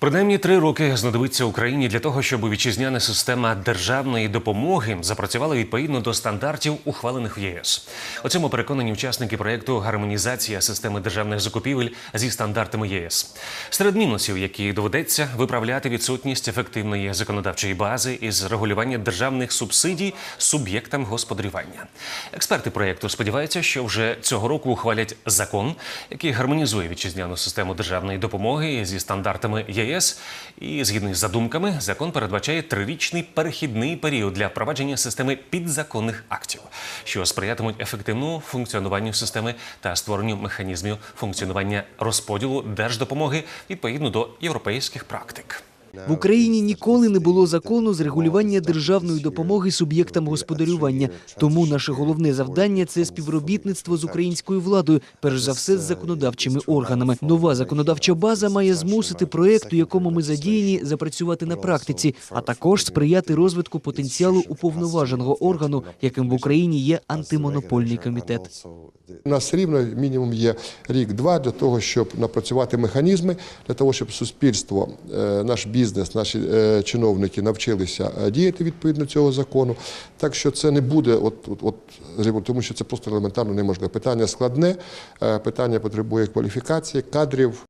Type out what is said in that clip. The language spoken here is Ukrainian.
Принаймні три роки знадобиться Україні для того, щоб вітчизняна система державної допомоги запрацювала відповідно до стандартів, ухвалених в ЄС. У цьому переконані учасники проєкту гармонізація системи державних закупівель зі стандартами ЄС. Серед мінусів, які доведеться виправляти відсутність ефективної законодавчої бази із регулювання державних субсидій суб'єктам господарювання. Експерти проєкту сподіваються, що вже цього року ухвалять закон, який гармонізує вітчизняну систему державної допомоги зі стандартами ЄС. І згідно з задумками, закон передбачає трирічний перехідний період для впровадження системи підзаконних актів, що сприятимуть ефективному функціонуванню системи та створенню механізмів функціонування розподілу держдопомоги відповідно до європейських практик. В Україні ніколи не було закону з регулювання державної допомоги суб'єктам господарювання. Тому наше головне завдання це співробітництво з українською владою, перш за все з законодавчими органами. Нова законодавча база має змусити проект, у якому ми задіяні, запрацювати на практиці, а також сприяти розвитку потенціалу уповноваженого органу, яким в Україні є антимонопольний комітет. У нас рівно мінімум є рік-два для того, щоб напрацювати механізми, для того, щоб суспільство, е, наш бізнес, наші е, чиновники навчилися е, діяти відповідно цього закону. Так що це не буде, от, от, от тому що це просто елементарно неможливо. Питання складне, е, питання потребує кваліфікації, кадрів,